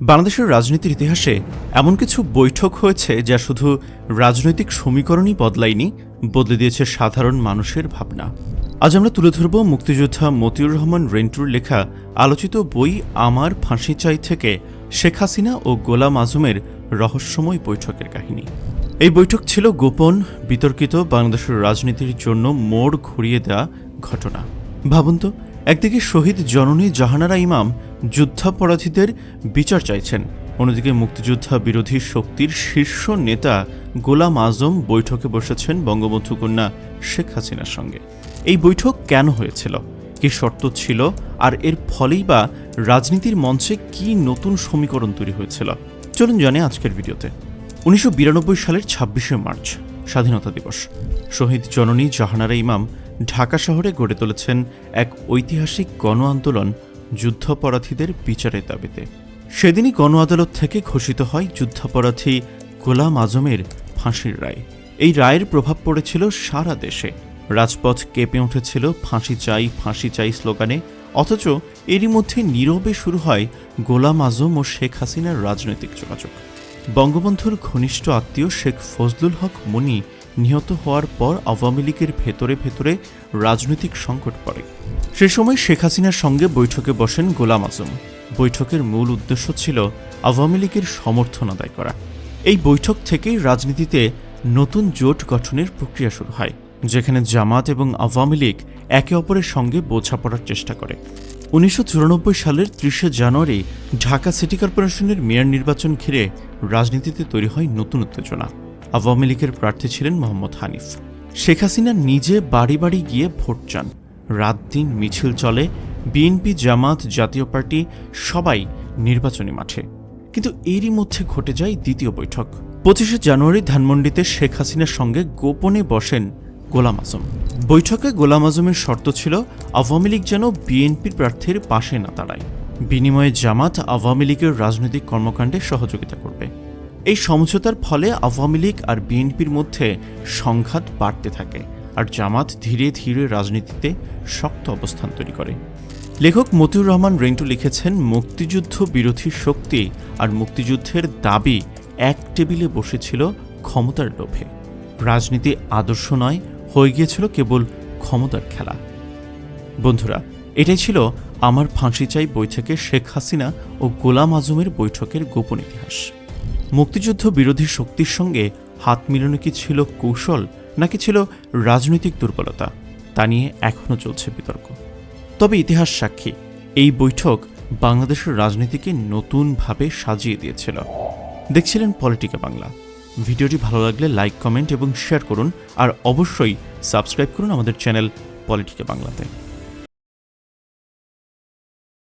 বাংলাদেশের রাজনীতির ইতিহাসে এমন কিছু বৈঠক হয়েছে যা শুধু রাজনৈতিক সমীকরণই বদলায়নি, বদলে দিয়েছে সাধারণ মানুষের ভাবনা। আজ আমরা তুলে ধরব মুক্তিযোদ্ধা মতিউর রহমান রেন্টুর লেখা আলোচিত বই আমার ফাঁসি চাই থেকে শেখ হাসিনা ও গোলাম আজমের রহস্যময় বৈঠকের কাহিনী। এই বৈঠক ছিল গোপন, বিতর্কিত বাংলাদেশের রাজনীতির জন্য মোড় ঘুরিয়ে দেওয়া ঘটনা। ভাবুন তো, একদিকে শহীদ জননী জাহানারা ইমাম যুদ্ধাপরাধীদের বিচার চাইছেন। অন্যদিকে মুক্তিযোদ্ধা বিরোধী শক্তির শীর্ষ নেতা গোলাম আজম বৈঠকে বসেছেন বঙ্গবন্ধু কন্যা শেখ হাসিনার সঙ্গে। এই বৈঠক কেন হয়েছিল? কি শর্ত ছিল? আর এর ফলেই বা রাজনীতির মঞ্চে কি নতুন সমীকরণ তৈরি হয়েছিল? চলুন জানে আজকের ভিডিওতে। উনিশশো বিরানব্বই সালের ছাব্বিশে মার্চ, স্বাধীনতা দিবস। শহীদ জননী জাহানারা ইমাম ঢাকা শহরে গড়ে তুলেছেন এক ঐতিহাসিক গণ আন্দোলন যুদ্ধাপরাধীদের বিচারের দাবিতে। সেদিনই গণ আদালত থেকে ঘোষিত হয় যুদ্ধাপরাধী গোলাম আজমের ফাঁসির রায়। এই রায়ের প্রভাব পড়েছিল সারা দেশে। রাজপথ কেঁপে উঠেছিল ফাঁসি চাই ফাঁসি চাই স্লোগানে। অথচ এরই মধ্যে নীরবে শুরু হয় গোলাম আজম ও শেখ হাসিনার রাজনৈতিক যোগাযোগ। বঙ্গবন্ধুর ঘনিষ্ঠ আত্মীয় শেখ ফজলুল হক মনি নিহত হওয়ার পর আওয়ামী লীগের ভেতরে ভেতরে রাজনৈতিক সংকট পড়ে। সে সময় শেখ হাসিনার সঙ্গে বৈঠকে বসেন গোলাম আজম। বৈঠকের মূল উদ্দেশ্য ছিল আওয়ামী লীগের সমর্থন আদায় করা। এই বৈঠক থেকেই রাজনীতিতে নতুন জোট গঠনের প্রক্রিয়া শুরু হয়, যেখানে জামাত এবং আওয়ামী লীগ একে অপরের সঙ্গে বোঝাপড়ার চেষ্টা করে। উনিশশো চুরানব্বই সালের ত্রিশে জানুয়ারি ঢাকা সিটি কর্পোরেশনের মেয়র নির্বাচন ঘিরে রাজনীতিতে তৈরি হয় নতুন উত্তেজনা। আওয়ামী লীগের প্রার্থী ছিলেন মোহাম্মদ হানিফ। শেখ হাসিনা নিজে বাড়ি বাড়ি গিয়ে ভোট চান। রাত দিন মিছিল চলে, বিএনপি, জামাত, জাতীয় পার্টি, সবাই নির্বাচনী মাঠে। কিন্তু এরই মধ্যে ঘটে যায় দ্বিতীয় বৈঠক। পঁচিশে জানুয়ারি ধানমন্ডিতে শেখ হাসিনার সঙ্গে গোপনে বসেন গোলাম আজম। বৈঠকে গোলাম আজমের শর্ত ছিল, আওয়ামী লীগ যেন বিএনপির প্রার্থীর পাশে না দাঁড়ায়। বিনিময়ে জামাত আওয়ামী লীগের রাজনৈতিক কর্মকাণ্ডে সহযোগিতা করবে। এই সমঝোতার ফলে আওয়ামী লীগ আর বিএনপির মধ্যে সংঘাত বাড়তে থাকে আর জামাত ধীরে ধীরে রাজনীতিতে শক্ত অবস্থান তৈরি করে। লেখক মতিউর রহমান রেন্টু লিখেছেন, মুক্তিযুদ্ধ বিরোধী শক্তি আর মুক্তিযুদ্ধের দাবি এক টেবিলে বসেছিল ক্ষমতার লোভে। রাজনীতি আদর্শ নয়, হয়ে গিয়েছিল কেবল ক্ষমতার খেলা। বন্ধুরা, এটাই ছিল আমার ফাঁসি চাই বই থেকে শেখ হাসিনা ও গোলাম আজমের বৈঠকের গোপন ইতিহাস। মুক্তিযুদ্ধ বিরোধী শক্তির সঙ্গে হাত মিলানো কি ছিল কৌশল, নাকি ছিল রাজনৈতিক দুর্বলতা? তা নিয়ে এখনও চলছে বিতর্ক। তবে ইতিহাস সাক্ষী, এই বৈঠক বাংলাদেশের রাজনীতিকে নতুনভাবে সাজিয়ে দিয়েছিল। দেখছিলেন পলিটিকা বাংলা। ভিডিওটি ভালো লাগলে লাইক, কমেন্ট এবং শেয়ার করুন, আর অবশ্যই সাবস্ক্রাইব করুন আমাদের চ্যানেল পলিটিকা বাংলাতে।